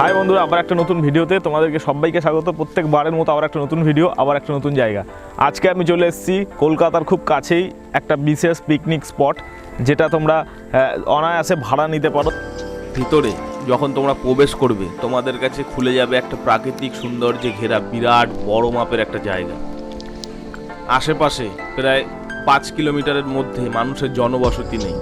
High বন্ধুরা, আবার একটা নতুন ভিডিওতে তোমাদেরকে সবাইকে স্বাগত। প্রত্যেকবারের মতো আবার একটা নতুন ভিডিও, আবার একটা নতুন জায়গা। আজকে আমি চলে এসেছি কলকাতার খুব কাছেই একটা বিশেষ পিকনিক স্পট যেটা তোমরা অনায়াসে ভাড়া নিতে পারো। ভিতরে যখন তোমরা প্রবেশ করবে, তোমাদের কাছে খুলে যাবে একটা প্রাকৃতিক সৌন্দর্যে ঘেরা বিরাট বড় মাপের একটা জায়গা। আশেপাশে প্রায় পাঁচ কিলোমিটারের মধ্যে মানুষের জনবসতি নেই।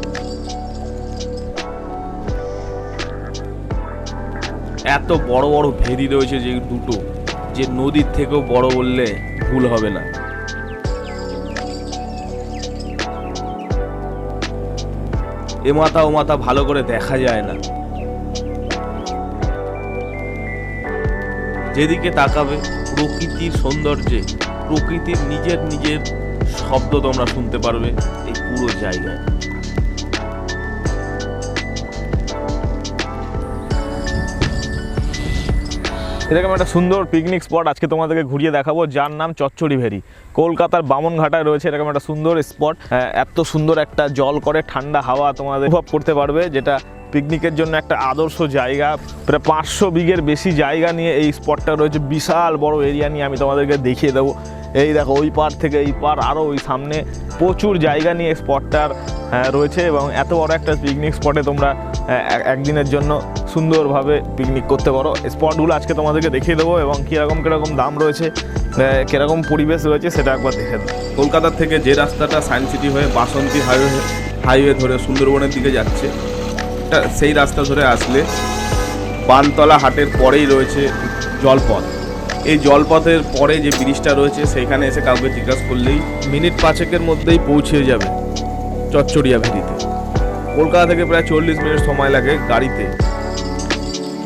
এত বড় বড় ভেরি রয়েছে যে দুটো, যে নদীর থেকেও বড় বললে ভুল হবে না। এ মাথা ও মাথা ভালো করে দেখা যায় না। যেদিকে তাকাবে প্রকৃতির সৌন্দর্যে, প্রকৃতির নিজের নিজের শব্দ তোমরা শুনতে পারবে এই পুরো জায়গায়। এরকম একটা সুন্দর পিকনিক স্পট আজকে তোমাদেরকে ঘুরিয়ে দেখাবো, যার নাম চচ্চড়ি ভেরি। কলকাতার বামনঘাটায় রয়েছে এরকম একটা সুন্দর স্পট এত সুন্দর একটা জল করে ঠান্ডা হাওয়া তোমাদের অনুভব করতে পারবে, যেটা পিকনিকের জন্য একটা আদর্শ জায়গা। প্রায় পাঁচশো বিঘের বেশি জায়গা নিয়ে এই স্পটটা রয়েছে, বিশাল বড় এরিয়া নিয়ে আমি তোমাদেরকে দেখিয়ে দেবো। এই দেখো, ওই পার থেকে এই পার আরও ওই সামনে প্রচুর জায়গা নিয়ে স্পটটার রয়েছে এবং এত বড় একটা পিকনিক স্পটে তোমরা এক- একদিনের জন্য সুন্দরভাবে পিকনিক করতে পারো। স্পটগুলো আজকে তোমাদেরকে দেখিয়ে দেবো এবং কীরকম কীরকম দাম রয়েছে কীরকম পরিবেশ রয়েছে সেটা একবার দেখে দেবো কলকাতা থেকে যে রাস্তাটা সায়েন্স সিটি হয়ে বাসন্তী হাইওয়ে হাইওয়ে ধরে সুন্দরবনের দিকে যাচ্ছে সেই রাস্তা ধরে আসলে বানতলা হাটের পরেই রয়েছে জলপথ। এই জলপথের পরে যে ব্রিজটা রয়েছে, সেইখানে এসে কাউকে জিজ্ঞাসা করলেই মিনিট পাঁচেকের মধ্যেই পৌঁছে যাবে চচ্চড়িয়া ভেরিতে কলকাতা থেকে প্রায় চল্লিশ মিনিট সময় লাগে গাড়িতে।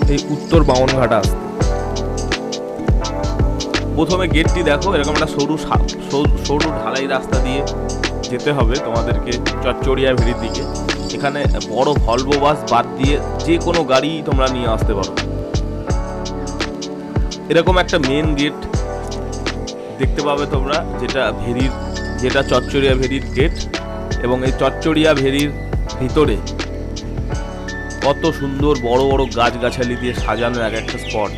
এই উত্তর বামনঘাটা আসতে প্রথমে গেটটি দেখো, এরকম একটা সরু- সরু ঢালাই রাস্তা দিয়ে যেতে হবে তোমাদেরকে চচ্চড়িয়া ভেড়ির দিকে। এখানে বড় ভলভো বাস বাদ দিয়ে যে কোনো গাড়ি তোমরা নিয়ে আসতে পারো। এরকম একটা মেন গেট দেখতে পাবে তোমরা, যেটা ভেরির, যেটা চচ্চড়িয়া ভেরির গেট এবং এই চচ্চড়িয়া ভেরির ভিতরে কত সুন্দর বড় বড় গাছগাছালি দিয়ে সাজানো এক একটা স্পট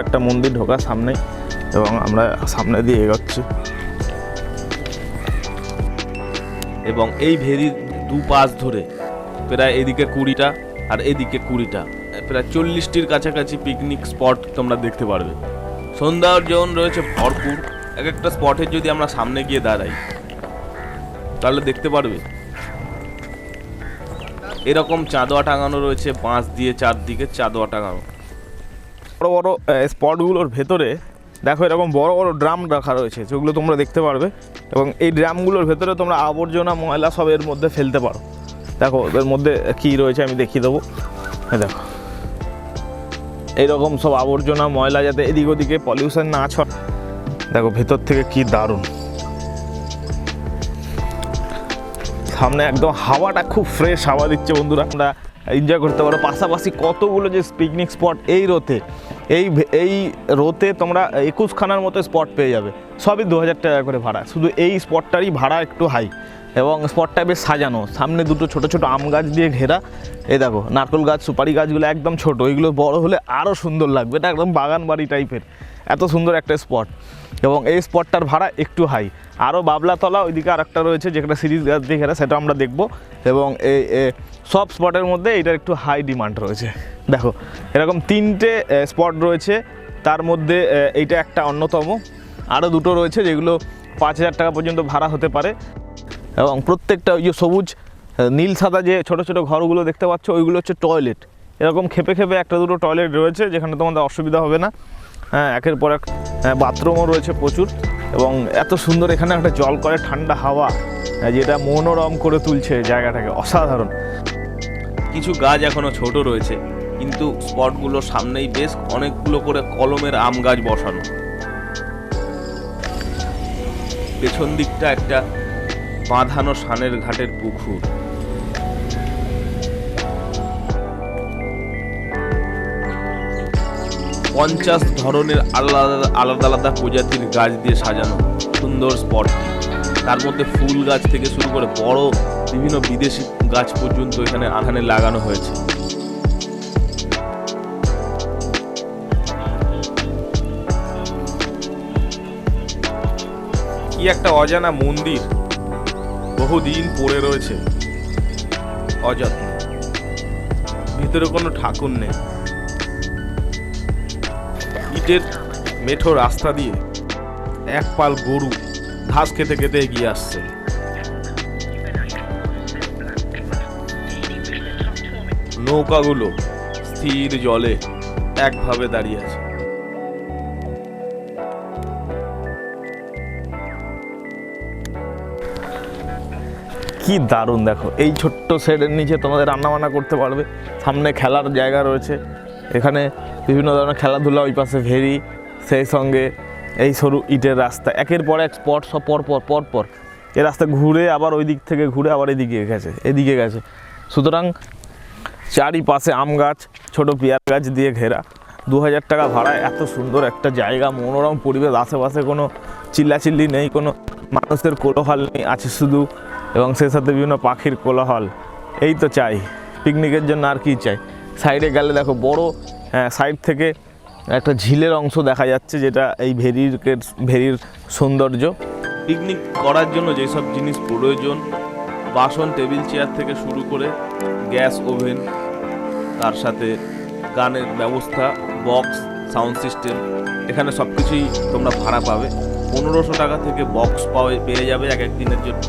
একটা মন্দির ঢোকা সামনে এবং আমরা সামনে দিয়ে এগোচ্ছি। এবং এই ভেরির দু পাশ ধরে প্রায় এদিকে কুড়িটা আর এদিকে কুড়িটা। প্রায় চল্লিশটির কাছাকাছি পিকনিক স্পট তোমরা দেখতে পারবে। সন্ধ্যার সৌন্দর্যন রয়েছে ভরপুর। এক একটা স্পটের যদি আমরা সামনে গিয়ে দাঁড়াই তাহলে দেখতে পারবে। এরকম চাঁদোয়া টাঙানো রয়েছে, বাঁশ দিয়ে চারদিকে চাঁদোয়া টাঙানো। বড় বড় স্পটগুলোর ভেতরে দেখো এরকম বড় বড় ড্রাম রাখা রয়েছে, যেগুলো তোমরা দেখতে পারবে। এবং এই ড্রামগুলোর ভেতরে তোমরা আবর্জনা, ময়লা সব এর মধ্যে ফেলতে পারো। দেখো, এর মধ্যে কী রয়েছে আমি দেখিয়ে দেবো। হ্যাঁ দেখো। এইরকম সব আবর্জনা, ময়লা যাতে এদিক ওদিকে পলিউশন না ছড় দেখো, ভেতর থেকে কি দারুণ। সামনে একদম হাওয়াটা খুব ফ্রেশ হাওয়া দিচ্ছে বন্ধুরা। আমরা এনজয় করতে পারো। পাশাপাশি কতগুলো যে পিকনিক স্পট এই রোতে, এই এই রোতে তোমরা একুশখানার মতো স্পট পেয়ে যাবে। সবই দু হাজার টাকা করে ভাড়া। শুধু এই স্পটটারই ভাড়া একটু হাই এবং স্পটটা বেশ সাজানো। সামনে দুটো ছোট ছোট আম গাছ দিয়ে ঘেরা। এই দেখো, নারকেল গাছ, সুপারি গাছগুলো একদম ছোট। ওইগুলো বড় হলে আরও সুন্দর লাগবে। এটা একদম বাগান বাড়ি টাইপের এত সুন্দর একটা স্পট এবং এই স্পটটার ভাড়া একটু হাই আরও বাবলাতলা ওইদিকে আর একটা রয়েছে, যেখানে সিরিজ ঘেরা সেটা আমরা দেখব। এবং এই সব স্পটের মধ্যে এটার একটু হাই ডিমান্ড রয়েছে। দেখো, এরকম তিনটে স্পট রয়েছে। তার মধ্যে এইটা একটা অন্যতম। আরও দুটো রয়েছে যেগুলো পাঁচ হাজার টাকা পর্যন্ত ভাড়া হতে পারে। এবং প্রত্যেকটা ওই যে সবুজ নীল সাদা যে ছোট ছোট ঘরগুলো দেখতে পাচ্ছ, ওইগুলো হচ্ছে টয়লেট এরকম খেপে খেপে একটা দুটো টয়লেট রয়েছে, যেখানে তোমাদের অসুবিধা হবে না। হ্যাঁ একের পর এক বাথরুমও রয়েছে প্রচুর এবং এত সুন্দর এখানে একটা জল করে ঠান্ডা হাওয়া আহ, যেটা মনোরম করে তুলছে জায়গাটাকে অসাধারণ। কিছু গাছ এখনও ছোট রয়েছে কিন্তু স্পটগুলোর সামনেই বেশ অনেকগুলো করে কলমের আম গাছ বসানো। পেছন দিকটা একটা বাঁধানো সানের ঘাটের পুকুর। পঞ্চাশ ধরনের আলাদা আলাদা আলাদা প্রজাতির গাছ দিয়ে সাজানো সুন্দর স্পটটি তার মধ্যে ফুল গাছ থেকে শুরু করে বড় বিভিন্ন বিদেশি গাছ পর্যন্ত এখানে আখানে লাগানো হয়েছে। কি একটা অজানা মন্দির বহুদিন পড়ে রয়েছে। অযত্ন। ভিতরে কোনো ঠাকুর নেই। ইটের মেঠো রাস্তা দিয়ে এক পাল গরু ঘাস খেতে খেতে এগিয়ে আসছে। নৌকাগুলো স্থির জলে একভাবে দাঁড়িয়ে আছে। কি দারুণ দেখো, এই ছোট্ট শেডের নিচে তোমাদের রান্নাবান্না করতে পারবে, সামনে খেলার জায়গা রয়েছে, এখানে বিভিন্ন ধরনের খেলাধুলা, ওই পাশে ভেরি সেই সঙ্গে এই সরু ইটের রাস্তা। একের পর এক স্পট সব পর পর পর পর এই রাস্তা ঘুরে আবার ওই দিক থেকে ঘুরে আবার এদিকে গেছে এদিকে গেছে। সুতরাং চারিপাশে আম গাছ, ছোট পেয়ারা গাছ দিয়ে ঘেরা। দু হাজার টাকা ভাড়ায় এত সুন্দর একটা জায়গা, মনোরম পরিবেশ, আশেপাশে কোনো চিল্লাচিল্লি নেই, কোনো মানুষের কোলাহল নেই, আছে শুধু এবং সেই সাথে বিভিন্ন পাখির কোলাহল। এই তো চাই পিকনিকের জন্য আর কি চাই? সাইডে গেলে দেখো বড় সাইড থেকে একটা ঝিলের অংশ দেখা যাচ্ছে, যেটা এই ভেরির ভেরির সৌন্দর্য। পিকনিক করার জন্য যেসব জিনিস প্রয়োজন, বাসন টেবিল চেয়ার থেকে শুরু করে গ্যাস ওভেন তার সাথে গানের ব্যবস্থা বক্স সাউন্ড সিস্টেম এখানে সব কিছুই তোমরা ভাড়া পাবে। পনেরোশো টাকা থেকে বক্স পাওয়া, পেয়ে যাবে এক এক দিনের জন্য।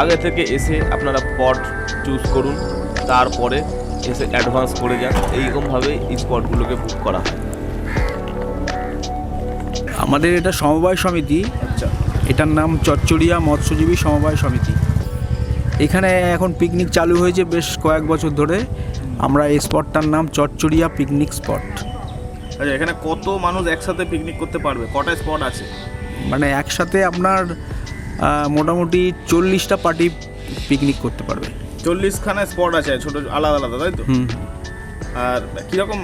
আগে থেকে এসে আপনারা স্পট চুজ করুন তারপরে এসে অ্যাডভান্স করে যান। এইরকমভাবে এই স্পটগুলোকে বুক করা হয়। আমাদের এটা সমবায় সমিতি। আচ্ছা। এটার নাম চচ্চড়িয়া মৎস্যজীবী সমবায় সমিতি। এখানে এখন পিকনিক চালু হয়েছে বেশ কয়েক বছর ধরে। আমরা এই স্পটটার নাম চচ্চড়িয়া পিকনিক স্পট আচ্ছা এখানে কত মানুষ একসাথে পিকনিক করতে পারবে? কটা স্পট আছে? মানে একসাথে আপনার মোটামুটি চল্লিশটা পার্টি পিকনিক করতে পারবে। চল্লিশখানা স্পট আছে ছোট আলাদা আলাদা তাই তো? আর কীরকম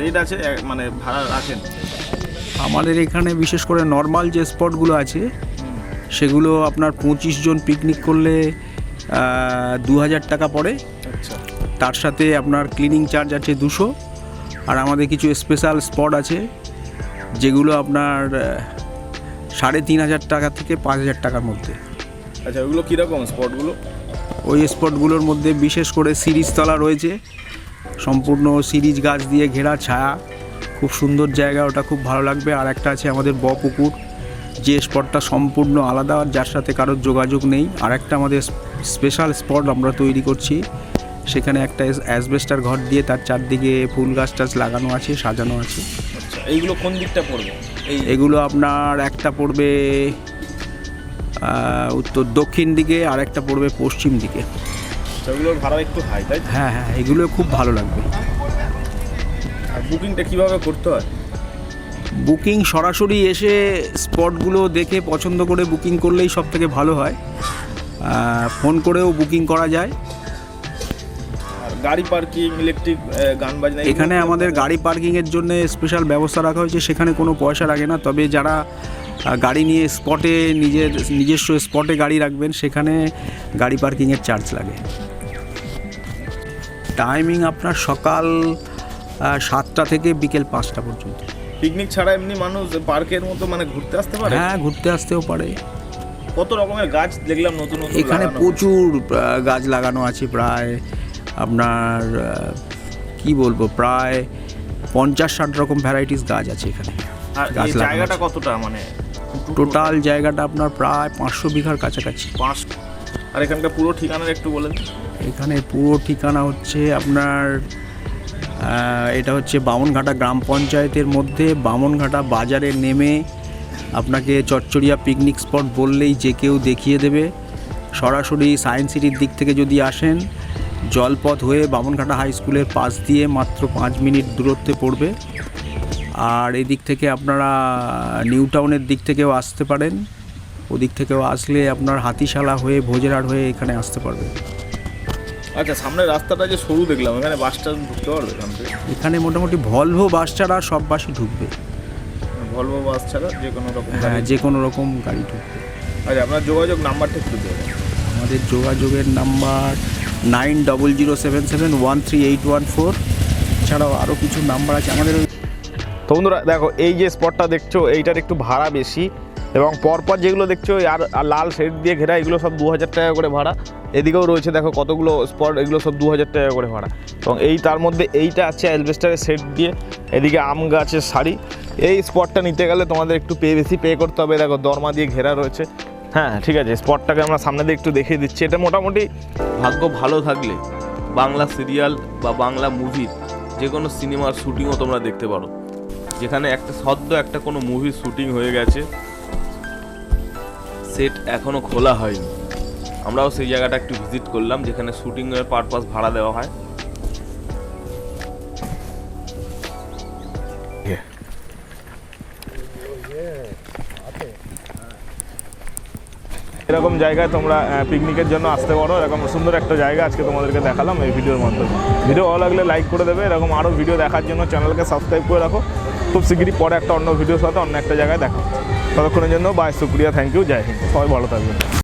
রেট আছে মানে ভাড়া রাখেন? আমাদের এখানে বিশেষ করে নর্মাল যে স্পটগুলো আছে সেগুলো আপনার পঁচিশ জন পিকনিক করলে দু হাজার টাকা পড়ে। আচ্ছা। তার সাথে আপনার ক্লিনিং চার্জ আছে দুশো। আর আমাদের কিছু স্পেশাল স্পট আছে যেগুলো আপনার সাড়ে তিন হাজার টাকা থেকে পাঁচ হাজার টাকার মধ্যে। আচ্ছা ওগুলো কীরকম স্পটগুলো ওই স্পটগুলোর মধ্যে বিশেষ করে সিরিজতলা রয়েছে। সম্পূর্ণ সিরিজ গাছ দিয়ে ঘেরা ছায়া। খুব সুন্দর জায়গা ওটা খুব ভালো লাগবে। আর একটা আছে আমাদের ব পুকুর যে স্পটটা সম্পূর্ণ আলাদা আর যার সাথে কারোর যোগাযোগ নেই। আর একটা আমাদের স্পেশাল স্পট আমরা তৈরি করছি। সেখানে একটা অ্যাসবেস্টার ঘর দিয়ে তার চারদিকে ফুল গাছ টাছ লাগানো আছে সাজানো আছে। আচ্ছা এইগুলো কোন দিকটা পড়বে? এগুলো আপনার একটা পড়বে উত্তর দক্ষিণ দিকে আর একটা পড়বে পশ্চিম দিকে। সেগুলোর ভাড়া একটু হাই তাই হ্যাঁ হ্যাঁ এগুলো খুব ভালো লাগবে। আর বুকিংটা কীভাবে করতে হয়? বুকিং সরাসরি এসে স্পটগুলো দেখে পছন্দ করে বুকিং করলেই সব থেকে ভালো হয়। ফোন করেও বুকিং করা যায়। আর গাড়ি পার্কিং ইলেকট্রিক গান বাজনা এখানে আমাদের গাড়ি পার্কিংয়ের জন্য স্পেশাল ব্যবস্থা রাখা হয়েছে সেখানে কোনো পয়সা লাগে না। তবে যারা গাড়ি নিয়ে স্পটে নিজের নিজস্ব স্পটে গাড়ি রাখবেন সেখানে গাড়ি পার্কিংয়ের চার্জ লাগে। টাইমিং আপনার সকাল সাতটা থেকে বিকেল পাঁচটা পর্যন্ত। পিকনিক ছাড়া এমনি মানুষ পার্কের মতো মানে ঘুরতে আসতে পারে? হ্যাঁ ঘুরতে আসতেও পারে। কত রকমের গাছ দেখলাম নতুন নতুন এখানে প্রচুর গাছ লাগানো আছে প্রায় আপনার কি বলব প্রায় পঞ্চাশ ষাট রকম ভ্যারাইটিস গাছ আছে এখানে। আর জায়গাটা কতটা মানে? টোটাল জায়গাটা আপনার প্রায় পাঁচশো বিঘার কাছাকাছি। পাঁচ আর এখানকার পুরো ঠিকানার একটু বলেন। এখানে পুরো ঠিকানা হচ্ছে আপনার এটা হচ্ছে বামনঘাটা গ্রাম পঞ্চায়েতের মধ্যে। বামনঘাটা বাজারে নেমে আপনাকে চচ্চড়িয়া পিকনিক স্পট বললেই যে কেউ দেখিয়ে দেবে। সরাসরি সায়েন্স সিটির দিক থেকে যদি আসেন জলপথ হয়ে বামনঘাটা হাই স্কুলের পাশ দিয়ে মাত্র পাঁচ মিনিট দূরত্বে পড়বে। আর এদিক থেকে আপনারা নিউ টাউনের দিক থেকেও আসতে পারেন। ওদিক থেকেও আসলে আপনার হাতিশালা হয়ে ভোজেরহাট হয়ে এখানে আসতে পারবে আচ্ছা সামনের রাস্তাটা যে সরু দেখলাম এখানে বাসটা ঢুকতে পারবে এখানে মোটামুটি ভলভো বাস ছাড়া সব বাসই ঢুকবে। ভলভো বাস ছাড়া যে কোনো রকম হ্যাঁ যে কোনো রকম গাড়ি ঢুকবে। আচ্ছা আপনার যোগাযোগ নাম্বারটা একটু দেবেন আমাদের যোগাযোগের number nine double zero seven seven one three eight one four. এছাড়াও আরও কিছু নাম্বার আছে। আমাদের ওই তো বন্ধুরা, দেখো, এই যে স্পটটা দেখছ, এইটার একটু ভাড়া বেশি এবং পরপর যেগুলো দেখছ আর লাল শেড দিয়ে ঘেরা, এগুলো সব দু হাজার টাকা করে ভাড়া। এদিকেও রয়েছে, দেখো, কতগুলো স্পট এগুলো সব দু হাজার টাকা করে ভাড়া। এবং এই, তার মধ্যে এইটা আছে অ্যালবেস্টারের সেট দিয়ে, এদিকে আম গাছের শাড়ি। এই স্পটটা নিতে গেলে তোমাদের একটু পে, বেশি পে করতে হবে। দেখো, দরমা দিয়ে ঘেরা রয়েছে। হ্যাঁ ঠিক আছে স্পটটাকে আমরা সামনে দিয়ে একটু দেখিয়ে দিচ্ছি। এটা মোটামুটি ভাগ্য ভালো থাকলে বাংলা সিরিয়াল বা বাংলা মুভির যে কোনো সিনেমার শুটিংও তোমরা দেখতে পারো। যেখানে একটা সদ্য একটা কোনো মুভির শুটিং হয়ে গেছে। সেট এখনও খোলা হয়নি। আমরাও সেই জায়গাটা একটু ভিজিট করলাম, যেখানে শুটিংয়ের পারপাস ভাড়া দেওয়া হয়। এরকম জায়গায় তোমরা পিকনিকের জন্য আসতে পারো। এরকম সুন্দর একটা জায়গা আজকে তোমাদেরকে দেখালাম এই ভিডিওর মাধ্যমে। ভিডিও ভালো লাগলে লাইক করে দেবে। এরকম আরও ভিডিও দেখার জন্য চ্যানেলকে সাবস্ক্রাইব করে রাখো। খুব শীঘ্রই পরে একটা অন্য ভিডিওর সাথে অন্য একটা জায়গায় দেখা। ততক্ষণের জন্য বাই শুক্রিয়া থ্যাংক ইউ জয় হিন্দ সবাই ভালো থাকবেন